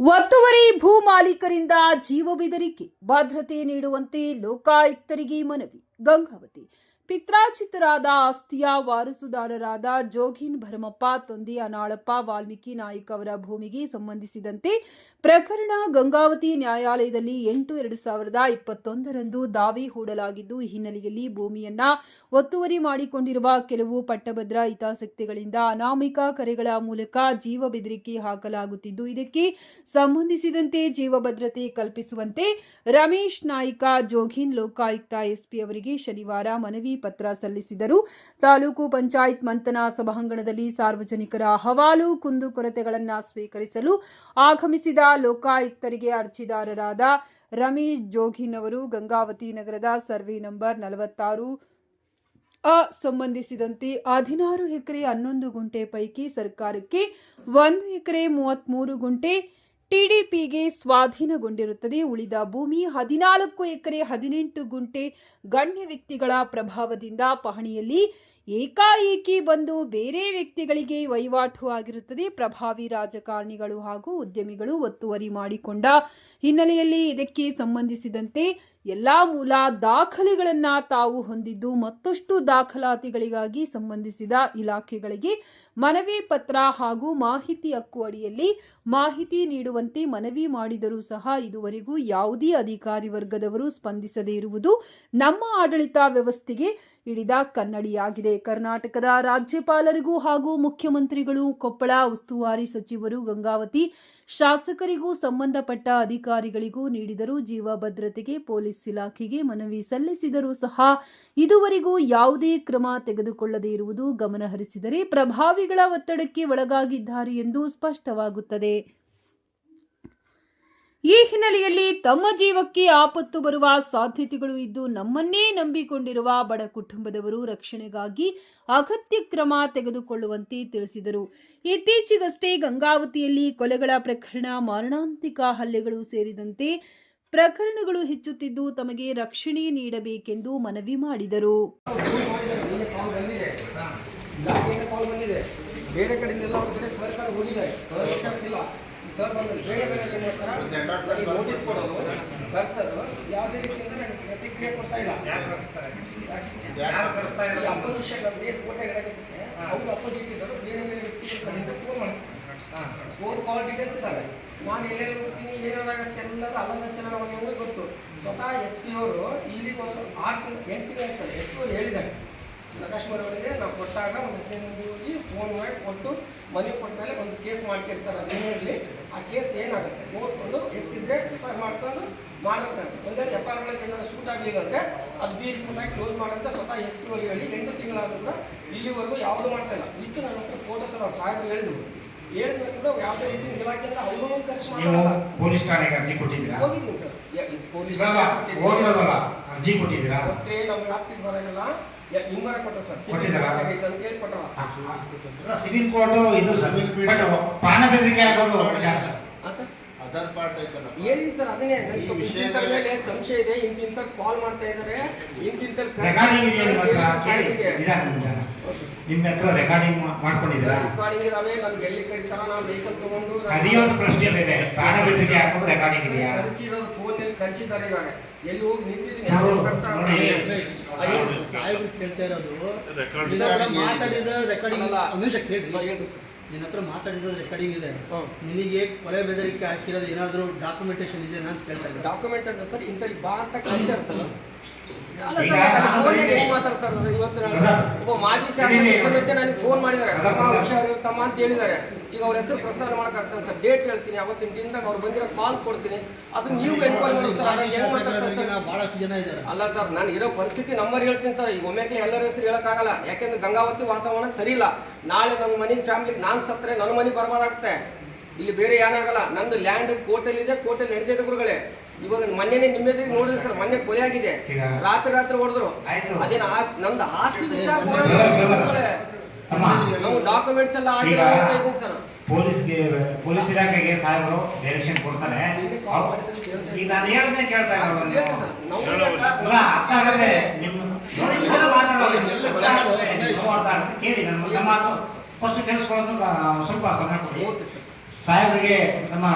ಒತ್ತುವರಿ ಭೂ ಮಾಲೀಕರಿಂದ ಜೀವ ಬೆದರಿಕೆ ಭದ್ರತೆ ನೀಡುವಂತೆ ಲೋಕಾಯುಕ್ತರಿಗೆ ಮನವಿ ಗಂಗಾವತಿ ಪಿತ್ರಾಚಿತರಾದ ಆಸ್ತಿಯ ವಾರಸುದಾರರಾದ ಜೋಗಿನ್ ಭರಮಪ್ಪ, ತಂದೆ ಅನಾಳಪ್ಪ, ವಾಲ್ಮೀಕಿ ನಾಯ್ಕ ಅವರ ಭೂಮಿಗೆ ಸಂಬಂಧಿಸಿದಂತೆ ಪ್ರಕರಣ ಗಂಗಾವತಿ ನ್ಯಾಯಾಲಯದಲ್ಲಿ ಎಂಟು ಎರಡು ಸಾವಿರದ ಇಪ್ಪತ್ತೊಂದರಂದು ದಾವೆ ಹೂಡಲಾಗಿದ್ದು ಈ ಹಿನ್ನೆಲೆಯಲ್ಲಿ ಭೂಮಿಯನ್ನ ಒತ್ತುವರಿ ಮಾಡಿಕೊಂಡಿರುವ ಕೆಲವು ಪಟ್ಟಭದ್ರ ಹಿತಾಸಕ್ತಿಗಳಿಂದ ಅನಾಮಿಕ ಕರೆಗಳ ಮೂಲಕ ಜೀವ ಬೆದರಿಕೆ ಹಾಕಲಾಗುತ್ತಿದ್ದು, ಇದಕ್ಕೆ ಸಂಬಂಧಿಸಿದಂತೆ ಜೀವ ಭದ್ರತೆ ಕಲ್ಪಿಸುವಂತೆ ರಮೇಶ್ ನಾಯ್ಕ, ಜೋಗಿನ್ ಲೋಕಾಯುಕ್ತ ಎಸ್ಪಿ ಅವರಿಗೆ ಶನಿವಾರ ಮನವಿ ಪತ್ರ ಸಲ್ಲಿಸಿದರು. ತಾಲೂಕು ಪಂಚಾಯತ್ ಮಂಥನ ಸಭಾಂಗಣದಲ್ಲಿ ಸಾರ್ವಜನಿಕರ ಅಹವಾಲು ಕುಂದುಕೊರತೆಗಳನ್ನು ಸ್ವೀಕರಿಸಲು ಆಗಮಿಸಿದ ಲೋಕಾಯುಕ್ತರಿಗೆ ಅರ್ಜಿದಾರರಾದ ರಮೇಶ್ ಜೋಗಿನ್ ಅವರು ಗಂಗಾವತಿ ನಗರದ ಸರ್ವೆ ನಂಬರ್ ನಲವತ್ತಾರು ಅ ಸಂಬಂಧಿಸಿದಂತೆ ಹದಿನಾರು ಎಕರೆ ಹನ್ನೊಂದು ಗುಂಟೆ ಪೈಕಿ ಸರ್ಕಾರಕ್ಕೆ ಒಂದು ಎಕರೆ ಮೂವತ್ತ್ಮೂರು ಗುಂಟೆ ಟಿಡಿಪಿಗೆ ಸ್ವಾಧೀನಗೊಂಡಿರುತ್ತದೆ. ಉಳಿದ ಭೂಮಿ ಹದಿನಾಲ್ಕು ಎಕರೆ ಹದಿನೆಂಟು ಗುಂಟೆ ಗಣ್ಯ ವ್ಯಕ್ತಿಗಳ ಪ್ರಭಾವದಿಂದ ಪಹಣಿಯಲ್ಲಿ ಏಕಾಏಕಿ ಬಂದು ಬೇರೆ ವ್ಯಕ್ತಿಗಳಿಗೆ ವಹಿವಾಟು ಆಗಿರುತ್ತದೆ. ಪ್ರಭಾವಿ ರಾಜಕಾರಣಿಗಳು ಹಾಗೂ ಉದ್ಯಮಿಗಳು ಒತ್ತುವರಿ ಮಾಡಿಕೊಂಡ ಹಿನ್ನೆಲೆಯಲ್ಲಿ ಇದಕ್ಕೆ ಸಂಬಂಧಿಸಿದಂತೆ ಎಲ್ಲ ಮೂಲ ದಾಖಲೆಗಳನ್ನು ತಾವು ಹೊಂದಿದ್ದು ಮತ್ತಷ್ಟು ದಾಖಲಾತಿಗಳಿಗಾಗಿ ಸಂಬಂಧಿಸಿದ ಇಲಾಖೆಗಳಿಗೆ ಮನವಿ ಪತ್ರ ಹಾಗೂ ಮಾಹಿತಿ ಹಕ್ಕು ಅಡಿಯಲ್ಲಿ ಮಾಹಿತಿ ನೀಡುವಂತೆ ಮನವಿ ಮಾಡಿದರೂ ಸಹ ಇದುವರೆಗೂ ಯಾವುದೇ ಅಧಿಕಾರಿ ವರ್ಗದವರು ಸ್ಪಂದಿಸದೇ ಇರುವುದು ನಮ್ಮ ಆಡಳಿತ ವ್ಯವಸ್ಥೆಗೆ ಹಿಡಿದ ಕನ್ನಡಿಯಾಗಿದೆ. ಕರ್ನಾಟಕದ ರಾಜ್ಯಪಾಲರಿಗೂ ಹಾಗೂ ಮುಖ್ಯಮಂತ್ರಿಗಳು ಕೊಪ್ಪಳ ಉಸ್ತುವಾರಿ ಸಚಿವರು ಗಂಗಾವತಿ ಶಾಸಕರಿಗೂ ಸಂಬಂಧಪಟ್ಟ ಅಧಿಕಾರಿಗಳಿಗೂ ನೀಡಿದರೂ ಜೀವ ಭದ್ರತೆಗೆ ಪೊಲೀಸ್ ಇಲಾಖೆಗೆ ಮನವಿ ಸಲ್ಲಿಸಿದರೂ ಸಹ ಇದುವರೆಗೂ ಯಾವುದೇ ಕ್ರಮ ತೆಗೆದುಕೊಳ್ಳದೇ ಇರುವುದು ಗಮನಹರಿಸಿದರೆ ಪ್ರಭಾವಿಗಳ ಒತ್ತಡಕ್ಕೆ ಒಳಗಾಗಿದ್ದಾರೆ ಎಂದು ಸ್ಪಷ್ಟವಾಗುತ್ತದೆ. ಈ ಹಿನ್ನೆಲೆಯಲ್ಲಿ ತಮ್ಮ ಜೀವಕ್ಕೆ ಆಪತ್ತು ಬರುವ ಸಾಧ್ಯತೆಗಳು ಇದ್ದು ನಮ್ಮನ್ನೇ ನಂಬಿಕೊಂಡಿರುವ ಬಡ ಕುಟುಂಬದವರು ರಕ್ಷಣೆಗಾಗಿ ಅಗತ್ಯ ಕ್ರಮ ತೆಗೆದುಕೊಳ್ಳುವಂತೆ ತಿಳಿಸಿದರು. ಇತ್ತೀಚೆಗಷ್ಟೇ ಗಂಗಾವತಿಯಲ್ಲಿ ಕೊಲೆಗಳ ಪ್ರಕರಣ, ಮಾರಣಾಂತಿಕ ಹಲ್ಲೆಗಳು ಸೇರಿದಂತೆ ಪ್ರಕರಣಗಳು ಹೆಚ್ಚುತ್ತಿದ್ದು ತಮಗೆ ರಕ್ಷಣೆ ನೀಡಬೇಕೆಂದು ಮನವಿ ಮಾಡಿದರು. ಬೇರೆ ಕಡೆಯಿಂದೆಲ್ಲ ಸರ್ ಒಂದು ಮಾಡ್ತಾರೆ. ನನಗೆ ನೋಟಿಸ್ ಕೊಡೋದು. ಕರ್ಸೋದು ಯಾವುದೇ ರೀತಿಯಿಂದ ಪ್ರತಿಕ್ರಿಯೆ ಕೊಡ್ತಾ ಇಲ್ಲ. ಅಪೋಸಿಷನ್ ನಮ್ಗೆ ಏನು ಫೋಟೋ ಹಿಡೋದಕ್ಕೆ ಅವ್ರು ಅಪೋಸಿಟ್ ಇದ್ದರು. ಬೇರೆ ಬೇರೆ ವ್ಯಕ್ತಿಗಳು ಫೋನ್ ಮಾಡಿಸ್ತಾರೆ ಫೋನ್ ಕಾಲ್ ಡೀಟೇಲ್ಸ್ ಇದ್ದಾವೆ ನಾನು ಎಲ್ಲೆಲ್ಲಿ ಹೋಗ್ತೀನಿ ಏನೇನಾಗುತ್ತೆ ಎಲ್ಲರೂ ಅಲ್ಲಂಚನ ಅವನಿಗೆ ಗೊತ್ತು. ಸ್ವತಃ ಎಸ್ ಪಿ ಅವರು ಇಲ್ಲಿ ಒಂದು ಆರು ತಿಂಗಳು ಎಂಟು ತಿಂಗಳು ಎಸ್ ಪಿ ಅವರು ಹೇಳಿದ್ದಾರೆ. ನಕಾಶ್ಮರ್ ಅವರಿಗೆ ನಾವು ಕೊಟ್ಟಾಗ ಒಂದು ಹದಿನೈದು ಮಂದಿ ಹೋಗಿ ಫೋನ್ ಮಾಡಿ ಕೊಟ್ಟು ಮನೆ ಕೊಟ್ಟ ಮೇಲೆ ಒಂದು ಕೇಸ್ ಮಾಡ್ತೀರಿ ಸರ್ ಅದು ಇರಲಿ ಆ ಕೇಸ್ ಏನಾಗುತ್ತೆ? ನೋಡ್ಕೊಂಡು ಎಷ್ಟಿದ್ರೆ ಎಫ್ ಐ ಆರ್ ಮಾಡ್ಕೊಂಡು ಮಾಡ್ಬೇಕಂತ ಒಂದೇ ಎಫ್ ಐ ಆರ್ ಒಳಗೆ ಏನಾದ್ರು ಶೂಟ್ ಆಗಲಿಲ್ಲ ಅಂದರೆ ಅದು ಬಿ ರಿಪೋರ್ಟಾಗಿ ಕ್ಲೋಸ್ ಮಾಡಂತ ಸ್ವತಃ ಎಸ್ ಪಿ ಅವರಿಗೆ ಹೇಳಿ ಎಂಟು ತಿಂಗಳಾದ್ರೂ ಕೂಡ ಇಲ್ಲಿವರೆಗೂ ಯಾವುದು ಮಾಡ್ತಾ ಇಲ್ಲ. ಇತ್ತು ನನ್ನ ಹತ್ರ ಫೋಟೋಸ್ ಅವ್ರು ಸಾಹೇಬರು ಹೇಳಿದ್ರು. ಹೇಳಿದ್ರೆ ಕೂಡ ಯಾವುದೇ ರೀತಿ ಇಲಾಖೆಯಿಂದ ಅವರು ಖರ್ಚು ನೀವು ಮಾಡಲ್ಲ. ಪೊಲೀಸ್ ಠಾಣೆಗೆ ಅರ್ಜಿ ಕೊಟ್ಟಿದ್ದೀರಾ? ಹೋಗಿದ್ದೀನಿ ಸರ್. ಪೊಲೀಸ್ ಅರ್ಜಿ ಕೊಟ್ಟಿದ್ದೀರಾ? ಮತ್ತೆ ನಮ್ಮ ವ್ಯಾಪ್ತಿಗೆ ಬರೋಂಗಿಲ್ಲ. ಸಿವಿಲ್ ಕೋರ್ಟ್ ಇದು ಬಟ್ ಪ್ರಾಣ ಬೆದರಿಕೆ ಆಗೋದು ನಿಜ. ಸರ್ ಅದರ್ ಪಾರ್ಟ್ ಐತಲ್ಲ ಸರ್ ಅದನ್ನೇ ನನಗೆ ಈ ಸ್ವಲ್ಪ ಇಂತಿಂತರ ಮೇಲೆ ಸಂಶಯ ಇದೆ ಇಂತಿಂತ ಕಾಲ್ ಮಾಡ್ತಾ ಇದ್ದಾರೆ ಇಂತಿಂತ ರೆಕಾರ್ಡಿಂಗ್ ಇದೆ ನಿಮ್ಮ ಹತ್ರ. ರೆಕಾರ್ಡಿಂಗ್ ಮಾಡ್ಕೊಂಡಿದ್ದೀರಾ? ರೆಕಾರ್ಡಿಂಗ್ ಇದಾವೆ ನನ್ಗೆ ಎಲ್ಲಿ ಕರೀತಾರ ನಾವು ವೆಹಿಕಲ್ ತಗೊಂಡು ಅದೇ ಒಂದು ಪ್ರಶ್ನೆ ಇದೆ. ರೆಕಾರ್ಡಿಂಗ್ ಇದೆಯಾ? ಕರೆಸಿರೋದು ಫೋನಲ್ಲಿ ಕರೆಸಿದ್ದಾರೆ ಇವಾಗ ಎಲ್ಲಿ ಹೋಗಿ ನಿಂತಿದ್ದೀನಿ. ಸಾಹೇಬ್ರು ಕೇಳ್ತಾ ಇರೋದು. ಮಾತಾಡಿದ ರೆಕಾರ್ಡಿಂಗ್ ಅಲ್ಲ. ಅನುಷ ಕೇಳಿ ಹೇಳ್ರಿ ಸರ್. ನಿನ್ನ ಹತ್ರ ಮಾತಾಡಿರೋ ರೆಕಾರ್ಡಿಂಗ್ ಇದೆ. ನಿನಗೆ ಕೊಲೆ ಬೆದರಿಕೆ ಹಾಕಿರೋದು ಏನಾದರೂ ಡಾಕ್ಯುಮೆಂಟೇಶನ್ ಇದೆ ಅಂತ ಕೇಳ್ತಾ ಇದ್ದಾರೆ ಡಾಕ್ಯುಮೆಂಟ್ ಅಂತ ಸರ್ ಇಂಥ ಬಾ ಅಂತ ಕಳಿಸ್ಯಾರ ಸರ್. ಒಬ್ಬ ಮಾಜಿ ಸಮೇತ ನನಗೆ ಫೋನ್ ಮಾಡಿದ್ದಾರೆ. ಹುಷಾರ್ ತಮ್ಮ ಹುಷಾರು ತಮ್ಮ ಅಂತ ಹೇಳಿದ್ದಾರೆ. ಈಗ ಅವ್ರ ಹೆಸರು ಪ್ರಸಾರ ಮಾಡಕ್ಕಾಗ್ತದೆ ಸರ್. ಡೇಟ್ ಹೇಳ್ತೀನಿ. ಅವತ್ತಿನ ದಿನದಾಗ ಅವ್ರು ಬಂದಿರೋ ಕಾಲ್ ಕೊಡ್ತೀನಿ. ಅದು ನೀವು ಎನ್ಕ್ವೈರಿ ಮಾಡಿ ಸರ್. ಅದಾಗ ಹೆಂಗ್ ಮಾತಾಡ್ತಾರೆ ಸರ್ ಬಹಳಷ್ಟು ಜನ ಇದ್ದಾರೆ. ಅಲ್ಲ ಸರ್ ನಾನು ಇರೋ ಪರಿಸ್ಥಿತಿ ನಂಬರ್ ಹೇಳ್ತೀನಿ ಸರ್. ಈಗ ಒಮ್ಮೆಗೆ ಎಲ್ಲರ ಹೆಸರು ಹೇಳಕ್ಕಾಗಲ್ಲ. ಯಾಕೆಂದ್ರೆ ಗಂಗಾವತಿ ವಾತಾವರಣ ಸರಿ ಇಲ್ಲ ನಾಳೆ ನಮ್ಮ ಮನೆಗೆ ಫ್ಯಾಮಿಲಿ ನಾನು ಸತ್ತರೆ ನನ್ನ ಮನೆಗೆ ಬರ್ಬಾದಾಗತ್ತೆ. ಇಲ್ಲಿ ಬೇರೆ ಏನಾಗಲ್ಲ ನಂದು ಲ್ಯಾಂಡ್ ಕೋರ್ಟಲ್ಲಿ ಇದೆ. ಕೋರ್ಟಲ್ಲಿ ನಡೆದಿದೆ ಗುರುಗಳೇ. ಇವಾಗ ಮೊನ್ನೆನೆ ನಿಮ್ಮ ಎದುರಿಗೆ ನೋಡಿದ್ರೆ ಸರ್ ಮೊನ್ನೆ ಕೊಲೆ ಆಗಿದೆ. ರಾತ್ರಿ ರಾತ್ರಿ ಹೊಡೆದ್ರು. ಆಯ್ತು. ಅದೇನು ಆಸ್- ನಮ್ದು ಆಸ್ತಿ ವಿಚಾರ ಅಮ್ಮ, ನಾವು ಡಾಕ್ಯುಮೆಂಟ್ಸ್ ಎಲ್ಲ ಹಾಕಿ ಆಗಿದೆ ಅಂತ ಇದ್ದೀನಿ ಸರ್. ಪೊಲೀಸ್ಗೆ ಪೊಲೀಸ್ ಇಲಾಖೆಗೆ ಸಾಹೇಬರು ಡೈರೆಕ್ಷನ್ ಕೊಡ್ತಾರೆ. ಈಗ ನಾನು ಹೇಳ್ದೆ ಕೇಳ್ತಾ ಇಲ್ಲ ಅರ್ಥ ಆಗದೆ ನಿಮ್ಮ. ಕೇಳಿ ನನ್ನ ನಮ್ಮ ಮಾತು. ಫಸ್ಟ್ ಕೇಳಿಸ್ಕೊಳ್ಳೋದು ಸ್ವಲ್ಪ ಸಮಯ ಕೊಡಿ. ಸಾಹೇಬರಿಗೆ ನಮ್ಮ